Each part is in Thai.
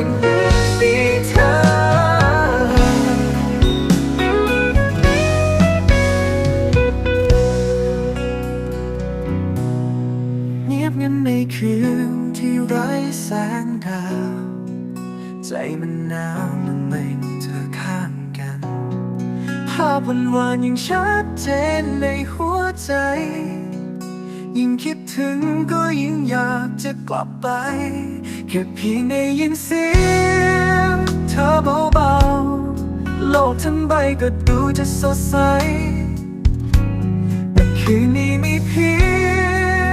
ฉันมีเธอ เงียบงันในคืนที่ไร้แสงดาว ใจมันหนาวเมื่อไม่มีเธอข้างกัน ภาพวันวานยังชัดเจนในหัวใจ ยิ่งคิดถึงก็ยิ่งอยากจะกลับไป แค่เพียงได้ยินเสียงเธอเบาๆ โลกทั้งใบก็ดูจะสดใส แต่คืนนี้มีเพีย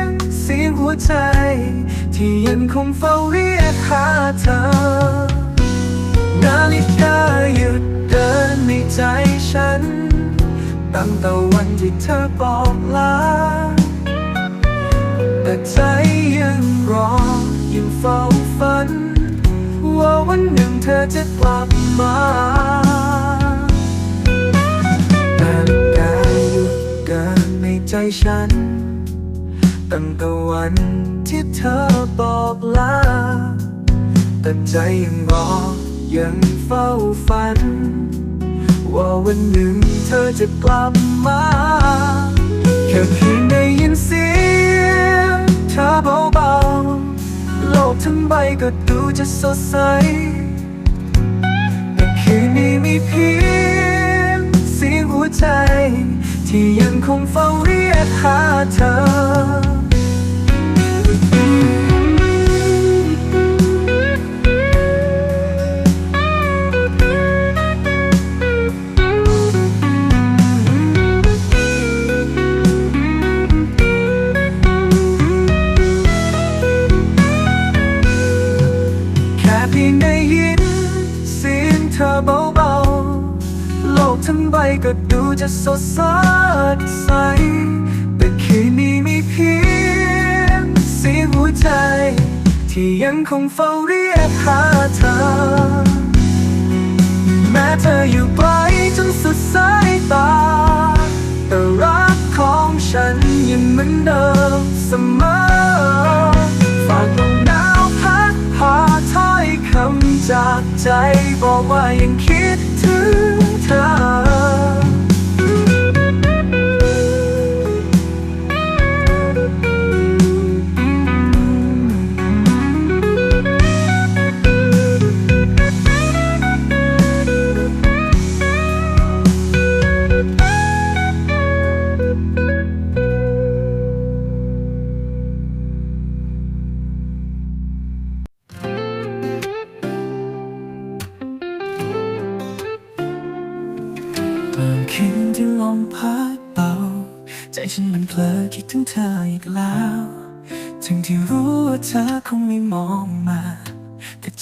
งเสียงหัวใจ ที่ยังคงเฝ้าเรียกหาเธอ นาฬิกาหยุดเดินในใจฉัน ตั้งแต่วันที่เธอบอกลา แต่ใจยังรอยังเฝ้าฝัน ว่าวันหนึ่งเธอจะกลับมานาฬิกาหยุดเดินในใจฉัน ตั้งแต่วันที่เธอบอกลาแต่ใจยังรอยังเฝ้าฝัน ว่าวันหนึ่งเธอจะกลับมา แค่เพียงได้ยินเสียง ทั้งใบก็ดูจะสดใส แต่คืนนี้มีเพียงเสียงหัวใจ ที่ยังคงเฝ้าเรียกหาเธอ จะสดใส แต่คืนนี้มีเพียงเสียงหัวใจ ที่ยังคงเฝ้าเรียกหาเธอ แม้เธออยู่ไกลจนสุดสายตา แต่รักของฉันยังเหมือนเดิมเสมอฝากลมหนาวพัดพาถ้อยคำจากใจบอกว่ายังคิด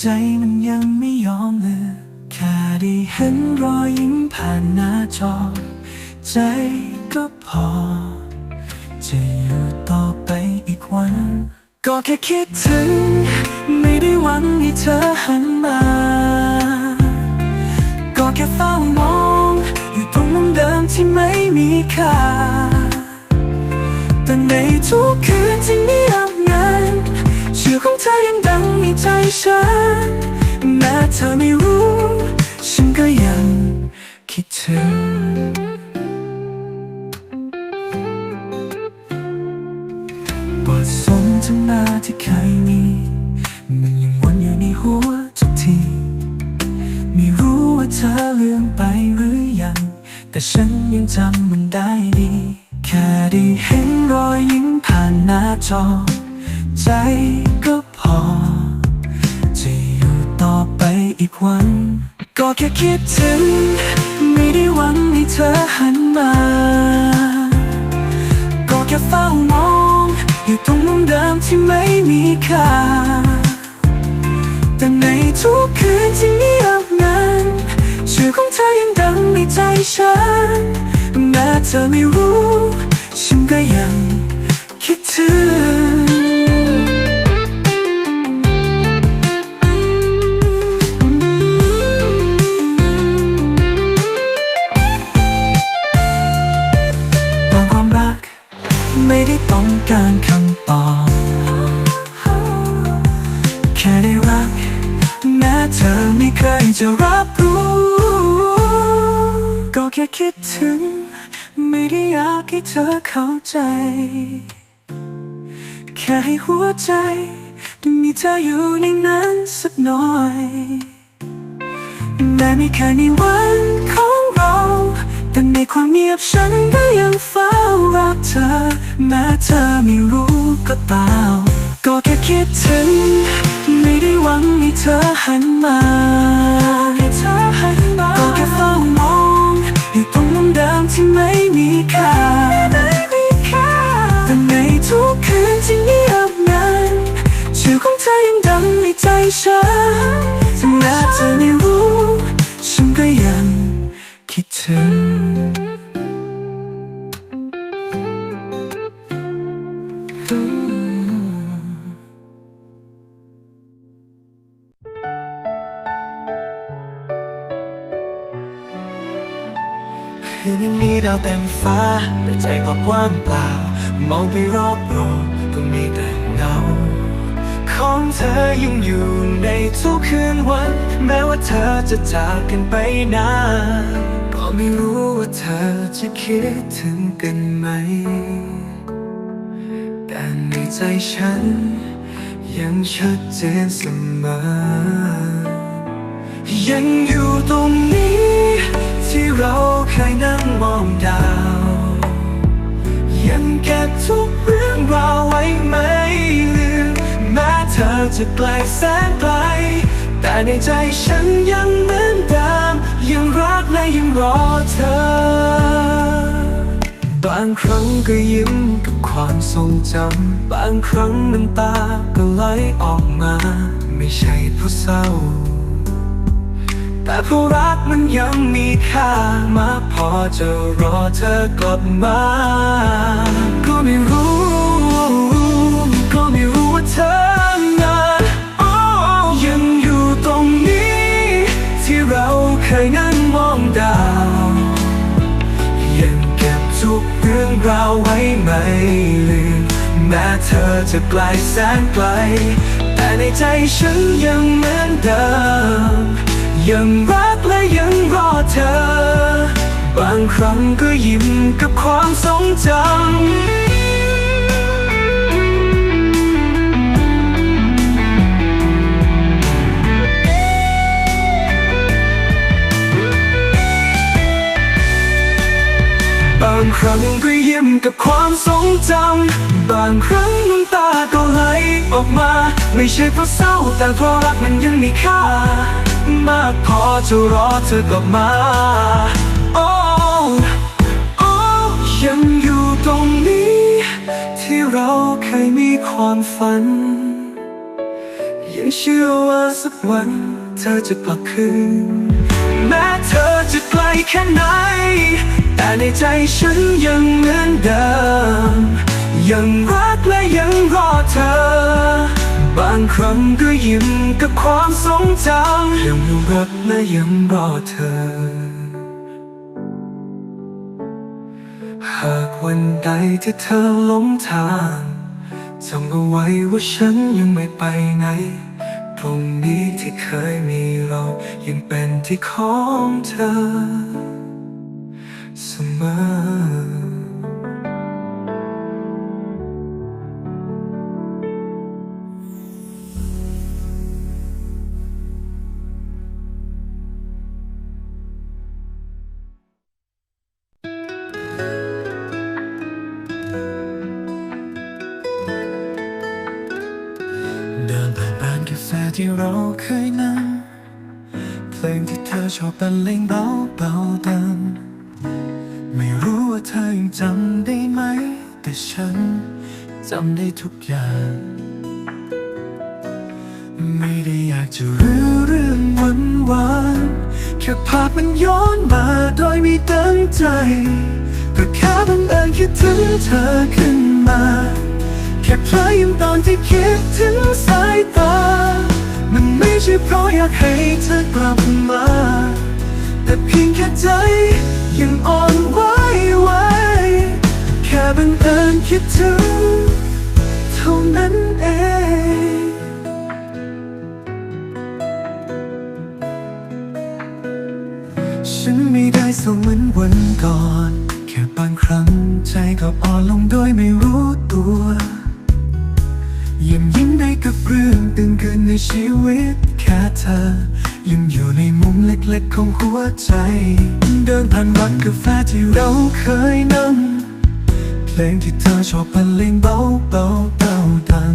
ใจมันยังไม่ยอมเลือกแค่ได้เห็นรอยยิ้มผ่านหน้าจอ ใจก็พอ จะอยู่ต่อไปอีกวัน ก็แค่คิดถึง ไม่ได้หวังให้เธอหันมา ก็แค่เฝ้ามอง อยู่ตรงมุมเดิมที่ไม่มีค่า แต่ในทุกคืนที่เงียบงัน ชื่อของเธอยังดังในใจฉันแม้เธอไม่รู้ ก็แค่คิดถึง ไม่ได้หวังให้เธอหันมา ก็แค่เฝ้ามอง อยู่ตรงมุมเดิมที่ไม่มีค่า แต่ในทุกคืนที่เงียบงันชื่อของเธอยังดังในใจฉัน แม้เธอไม่รู้ ฉันก็ยังคิดถึง อเข้าใจ แค่ให้หัวใจได้มีเธออยู่ในนั้นสักหน่อยและไม่แค่ในวันของเรา แต่ในความเงียบฉันก็ยังเฝ้ารักเธอ แม้เธอไม่รู้ก็ตามก็แค่คิดถึง ไม่ได้หวังให้เธอหาให้เธอหันมาก็แค่เฝ้ามอง ฉันถึงแม้เธอไม่รู้ฉันก็ยังคิดถึงคืนยังมีดาวเต็มฟ้าแต่ใจกลับว่างเปล่า มองไปรอบโลกก็มีแต่เงาของเธอยังอยู่ ทุกคืนวัน แม้ว่าเธอจะจากกันไปนานก็ไม่รู้ว่าเธอจะคิดถึงกันไหม แต่ในใจฉัน ยังชัดเจนเสมอ ยังอยู่ตรงนี้ ที่เราเคยนั่งมองดาว ยังเก็บทุกเรื่องราวไว้ไม่ลืม เธอจะไกลแสนไกล แต่ในใจฉันยังเหมือนเดิมยังรักและยังรอเธอบางครั้งก็ยิ้มกับความทรงจำ บางครั้งน้ำตาก็ไหลออกมา ไม่ใช่เพราะเศร้า แต่เพราะรักมันยังมีค่ามากพอจะรอเธอกลับมา ก็ไม่รู้ ก็ไม่รู้ว่าเธอ เธอจะไกลแสนไกล แต่ในใจฉันยังเหมือนเดิม ยังรักและยังรอเธอ บางครั้งก็ยิ้มกับความทรงจำ ครั้งก็ยิ้มกับความทรงจำ บางครั้งน้ำตาก็ไหลออกมา ไม่ใช่เพราะเศร้าแต่เพราะรักมันยังมีค่า มากพอจะรอเธอกลับมาโอ้โอ้ยังอยู่ตรงนี้ ที่เราเคยมีความฝัน ยังเชื่อว่าสักวันเธอจะกลับคืน แม้เธอจะไกลแค่ไหน แต่ในใจฉันยังเหมือนเดิม ยังรักและยังรอเธอ บางครั้งก็ยิ้มกับความทรงจำยังรักและยังรอเธอ หากวันใดที่เธอหลงทางจำเอาไว้ว่าฉันยังไม่ไปไหน ตรงนี้ที่เคยมีเรายังเป็นที่ของเธอ เสมอเดินผ่านร้านกาแฟที่เราเคยนั่งเพลงที่เธอชอบบรรเลงเบาเบาๆดัง ไม่รู้ว่าเธอยังจำได้ไหม แต่ฉันจำได้ทุกอย่าง ไม่ได้อยากจะรื้อเรื่องวันวานแค่ภาพมันย้อนมาโดยไม่ตั้งใจก็แค่บังเอิญคิดถึงเธอขึ้นมา แค่เพลยิ้มตอนที่คิดถึงสายตา มันไม่ใช่เพราะอยากให้เธอกลับมา แต่เพียงแค่ใจ ยังอ่อนไหวไหวแค่บังเอิญคิดถึงเท่านั้นเองฉันไม่ได้สมเหมือนวันก่อน แค่บางครั้งใจก็อ่อนลงโดยไม่รู้ตัวยิ้มยิ้มได้กับเรื่องตึงเกินในชีวิตแค่เธอ ยังอยู่ในมุมเล็กๆของหัวใจ เดินผ่านร้านกาแฟที่เราเคยนั่งเพลงที่เธอชอบบรรเลงเบาเบาๆเบาดัง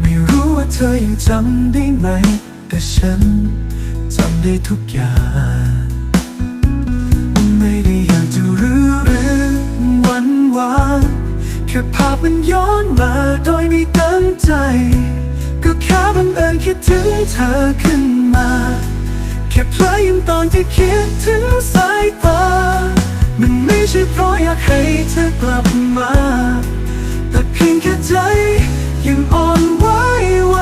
ไม่รู้ว่าเธอยังจำได้ไหม แต่ฉันจำได้ทุกอย่างไม่ได้อยากจะรื้อรื่อวันวานแค่ภาพมันย้อนมาโดยไม่ตั้งใจ ค่บังเอิญคิดถึงเธอขึ้นมา แค่เพลยยิ้มตอนที่คิดถึงสายตา มันไม่ใช่เพราะอยากให้เธอกลับมา แต่เพียงแค่ใจยังอ่อนไหวไหว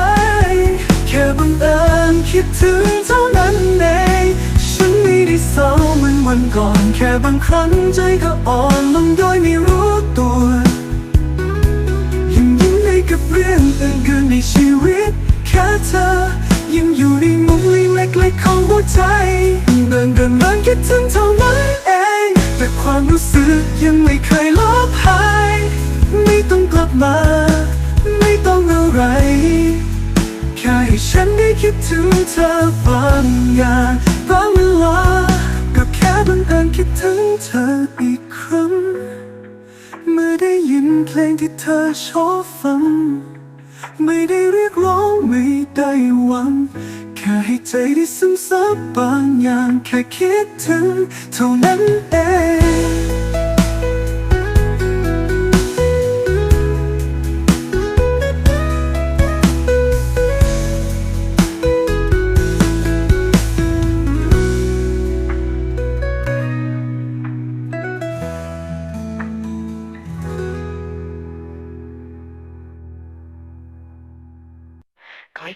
แค่บังเอิญคิดถึงเท่านั้นเองฉันไม่ได้เศร้าเหมือนวันก่อน แค่บางครั้งใจก็อ่อนลงโดยไม่รู้ตัว ถึงเธอบางอย่างบางเวลา ก็แค่บังเอิญคิดถึงเธออีกครั้ง เมื่อได้ยินเพลงที่เธอชอบฟัง ไม่ได้เรียกร้องไม่ได้หวัง แค่ให้ใจได้ซึมซับบางอย่าง แค่คิดถึงเท่านั้นเอง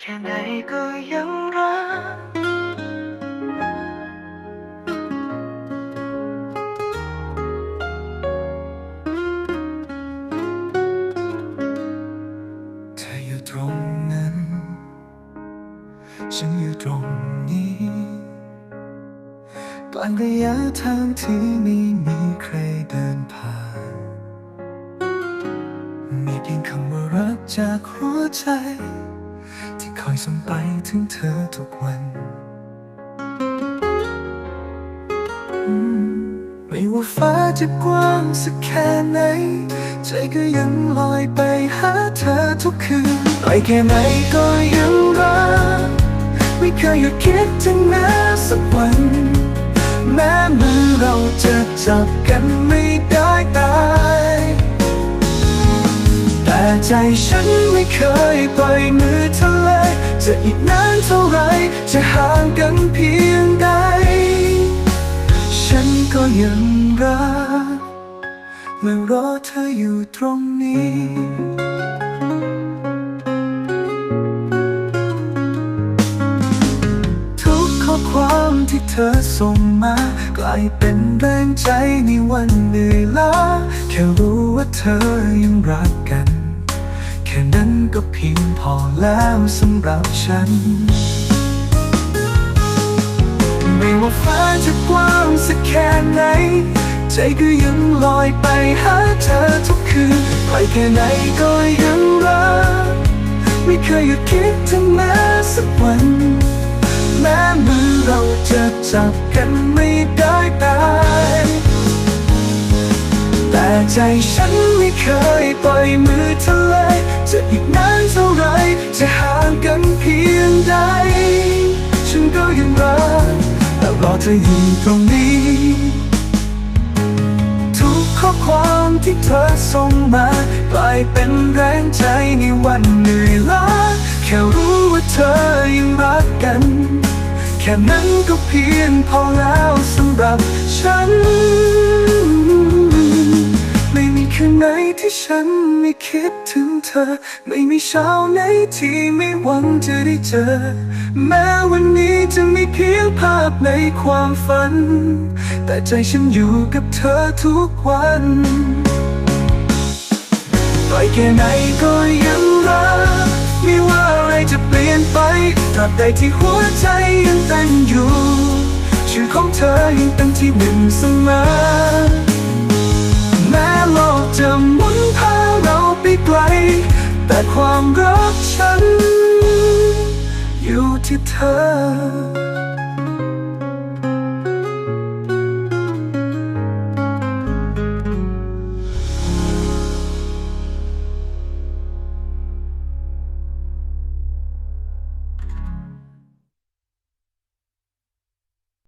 แค่ไหนก็ยังรัก เธออยู่ตรงนั้น ฉันอยู่ตรงนี้กลางระยะทางที่ไม่มีใครเดินผ่าน มีเพียงคำว่ารักจากหัวใจ คอยส่งไปถึงเธอทุกวัน ไม่ว่าฟ้าจะกว้างสักแค่ไหน ใจก็ยังลอยไปหาเธอทุกคืนไปแค่ไหนก็ยังรัก ไม่เคยหยุดคิดถึงแม้สักวัน แม้มือเราจะจับกันไม่ได้ตายแต่ใจฉันไม่เคยปล่อยมือเธอเลย จะอีกนานเท่าไร จะห่างกันเพียงใด ฉันก็ยังรักและรอเธออยู่ตรงนี้ทุกข้อความที่เธอส่งมากลายเป็นแรงใจในวันเหนื่อยล้าแค่รู้ว่าเธอยังรักกัน พียงพอแล้วสำหรับฉัน ไม่ว่าฟ้าจะกว้างสักแค่ไหน ใจก็ยังลอยไปหาเธอทุกคืนไปแค่ไหนก็ยังรัก ไม่เคยหยุดคิดถึงแม้สักวัน แม้มือเราจะจับกันไม่ได้แต่ ใจฉันไม่เคยปล่อยมือเธอเลยจะอีกนานเท่าไรจะห่างกันเพียงใด ฉันก็ยังรักและรอเธออยู่ตรงนี้ ทุกข้อความที่เธอส่งมากลายเป็นแรงใจในวันเหนื่อยล้าแค่รู้ว่าเธอยังรักกัน แค่นั้นก็เพียงพอแล้วสำหรับ ฉันไม่คิดถึงเธอ ไม่มีเช้าไหนที่ไม่หวังจะได้เจอ แม้วันนี้จะมีเพียงภาพในความฝัน แต่ใจฉันอยู่กับเธอทุกวันปล่อยแค่ไหนก็ยังรักไม่ว่าอะไรจะเปลี่ยนไปตราบใดที่หัวใจยังเต้นอยู่ ชื่อของเธอยังเป็นที่หนึ่งเสมอ แต่ความรักฉัน อยู่ที่เธอ